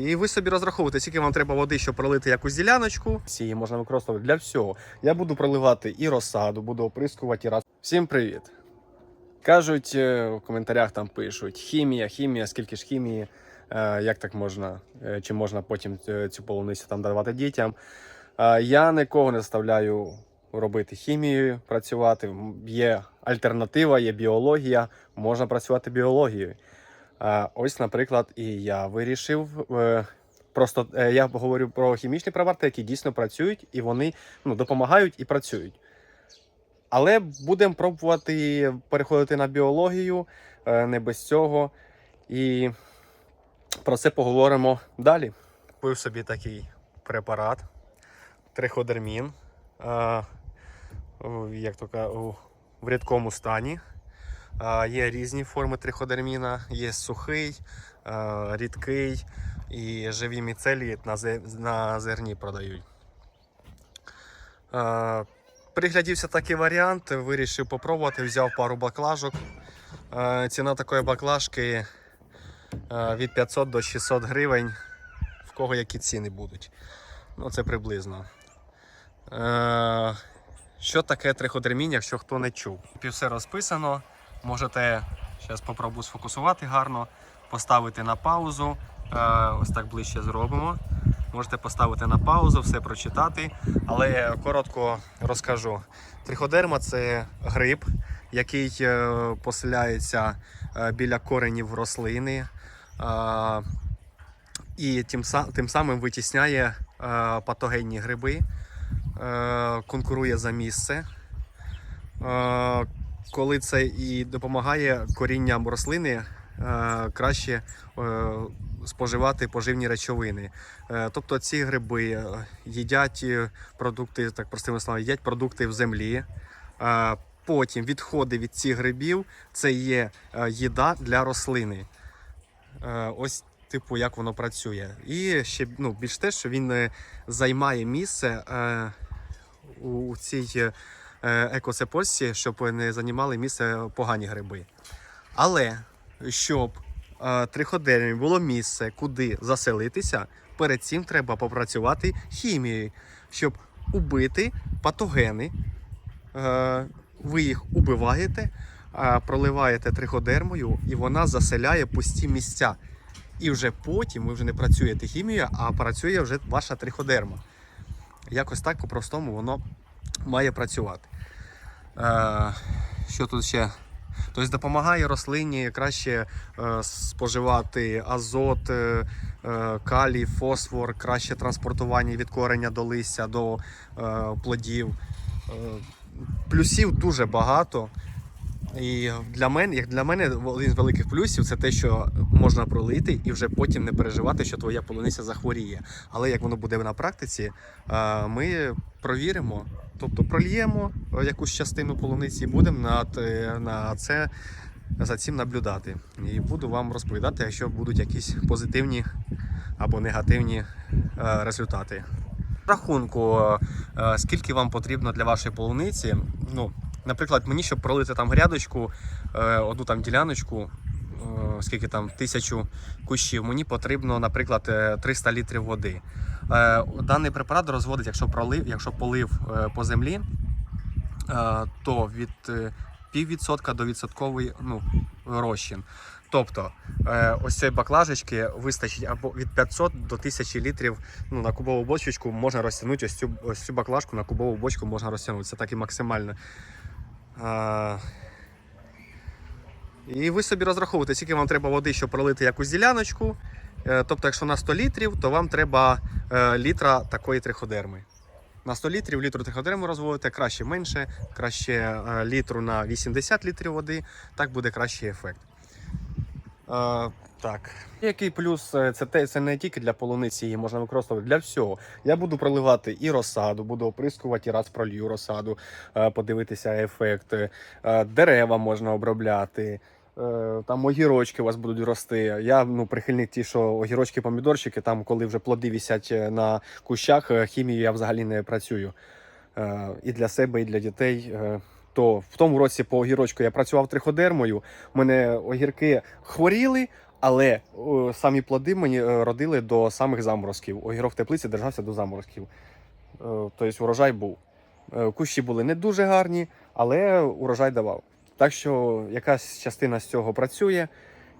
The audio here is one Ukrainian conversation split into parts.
І ви собі розраховуєте, скільки вам треба води, щоб пролити якусь діляночку. Її можна використовувати для всього. Я буду проливати і розсаду, буду оприскувати і раз. Всім привіт! Кажуть, е, в коментарях там пишуть: хімія, хімія, скільки ж хімії, е, як так можна, е, чи можна потім цю полуницю там давати дітям. Я нікого не заставляю робити хімією, працювати. Є альтернатива, є біологія, можна працювати біологією. Ось, наприклад, і я вирішив. е, Просто е, я говорю про хімічні препарати, які дійсно працюють, і вони ну, допомагають і працюють. Але будемо пробувати переходити на біологію, е, не без цього. І про це поговоримо далі. Купив собі такий препарат триходермін. Як то в рідкому стані. Є різні форми триходерміна, є сухий, рідкий і живі міцелії на, зерні продають. Приглядівся такий варіант, вирішив попробувати, взяв пару баклажок. Ціна такої баклажки від 500 до 600 гривень. В кого які ціни будуть. Ну, це приблизно. Що таке триходермін, якщо хто не чув? Все розписано. Можете зараз попробую сфокусувати гарно, поставити на паузу. Е, Ось так ближче зробимо. Можете поставити на паузу, все прочитати. Але коротко розкажу. Триходерма це гриб, який е, поселяється е, біля коренів рослини. І тим, самим витісняє патогенні гриби, конкурує за місце. Коли це і допомагає корінням рослини е, краще е, споживати поживні речовини. Е, Тобто ці гриби їдять продукти, так простими словами, їдять продукти в землі. Потім відходи від цих грибів це є їда для рослини. Ось, типу, як воно працює. І ще ну, більш те, що він займає місце у цій е, екосепості, щоб не займали місце погані гриби. Але щоб е, триходермі було місце, куди заселитися, перед цим треба попрацювати хімією, щоб убити патогени. Е, ви їх убиваєте, проливаєте триходермою, і вона заселяє пусті місця. І вже потім ви вже не працюєте хімією, а працює вже ваша триходерма. Якось так по-простому воно має працювати. Е, що тут ще? Тобто допомагає рослині краще е, споживати азот, е, калій, фосфор, краще транспортування від кореня до листя, до плодів. Плюсів дуже багато. І для мене, як для мене, один з великих плюсів це те, що можна пролити і вже потім не переживати, що твоя полуниця захворіє. Але як воно буде на практиці, ми провіримо, тобто прольємо е, якусь частину полуниці і будемо над, е, на це за цим наблюдати. І буду вам розповідати, якщо будуть якісь позитивні або негативні е, результати. Рахунку, е, скільки вам потрібно для вашої полуниці. Ну, наприклад, мені, щоб пролити там грядочку, одну там діляночку, скільки там тисячу кущів, мені потрібно, наприклад, е, 300 літрів води. Е, Даний препарат розводить, якщо пролив, якщо полив е, по землі, е, то від піввідсотка до відсотковий ну, розчин. Тобто ось цієї баклажечки вистачить або від 500 до 1000 літрів ну, на кубову бочечку можна розтягнути ось цю, ось цю баклажку на кубову бочку можна розтягнути. Це так і максимально. І ви собі розраховуєте, скільки вам треба води, щоб пролити якусь діляночку. Е, Тобто, якщо на 100 літрів, то вам треба е, літра такої триходерми. На 100 літрів літру триходерми розводите, краще менше, краще е, літру на 80 літрів води, так буде кращий ефект. Е, так. Який плюс це те, це не тільки для полуниці, її можна використовувати для всього. Я буду проливати і розсаду, буду оприскувати, і раз пролью розсаду, подивитися ефект. Дерева можна обробляти. Е, Там огірочки у вас будуть рости. Я ну, прихильник ті, що огірочки, помідорчики, там, коли вже плоди висять е, на кущах, е, хімією я взагалі не працюю. І для себе, і для дітей. То в тому році по огірочку я працював триходермою. У мене огірки хворіли, Але самі плоди мені родили до самих заморозків. Огірок в теплиці держався до заморозків. Тобто урожай був. Кущі були не дуже гарні, але урожай давав. Так що якась частина з цього працює.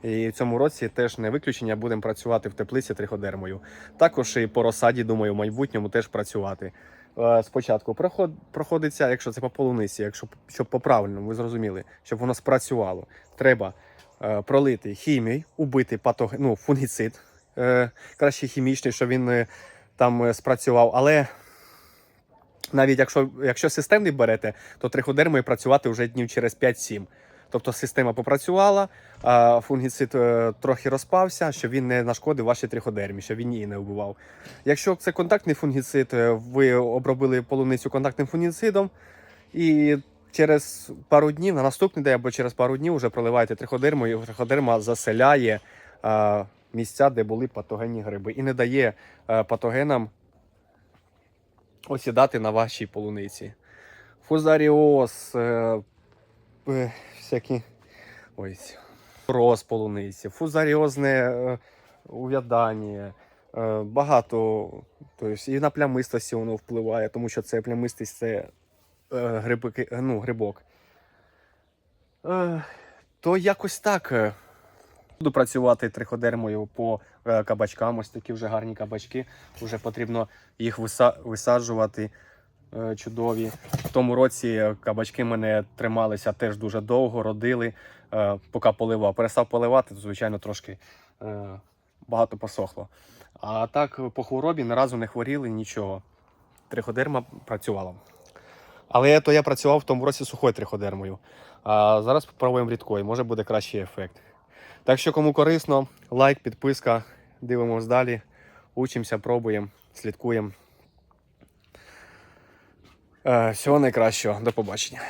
І в цьому році теж не виключення, будемо працювати в теплиці триходермою. Також і по розсаді, думаю, в майбутньому теж працювати. Е, Спочатку проход, проходиться, якщо це по полуниці, якщо щоб по правильному, ви зрозуміли, щоб воно спрацювало. Треба е, пролити хімію, убити патоген, ну, фунгіцид, е, краще хімічний, щоб він е, там е, спрацював. Але навіть якщо, якщо системний берете, то триходермою працювати вже днів через 5-7. Тобто система попрацювала, а фунгіцид е, трохи розпався, щоб він не нашкодив вашій триходермі, щоб він її не вбивав. Якщо це контактний фунгіцид, е, ви обробили полуницю контактним фунгіцидом, і через пару днів, на наступний день або через пару днів вже проливаєте триходерму, і триходерма заселяє місця, де були патогенні гриби, і не дає е, патогенам осідати на вашій полуниці. Фузаріоз, е, е, всякі ось, полуниці, фузаріозне е, увядання. Е, багато, тобто і на плямистості воно впливає, тому що це плямистість це е, ну, грибок. Е, то якось так. Буду працювати триходермою по е, кабачкам. Ось такі вже гарні кабачки. Вже потрібно їх висаджувати. е, Чудові. В тому році е, кабачки мене трималися теж дуже довго, родили, поки поливав. Перестав поливати, то, звичайно, трошки багато посохло. А так по хворобі ні разу не хворіли, нічого. Триходерма працювала. Але то я працював в тому році сухою триходермою. А зараз спробуємо рідкою, може буде кращий ефект. Так що, кому корисно, лайк, підписка. Дивимось далі. Учимося, пробуємо, слідкуємо. Е, Всього найкращого. До побачення.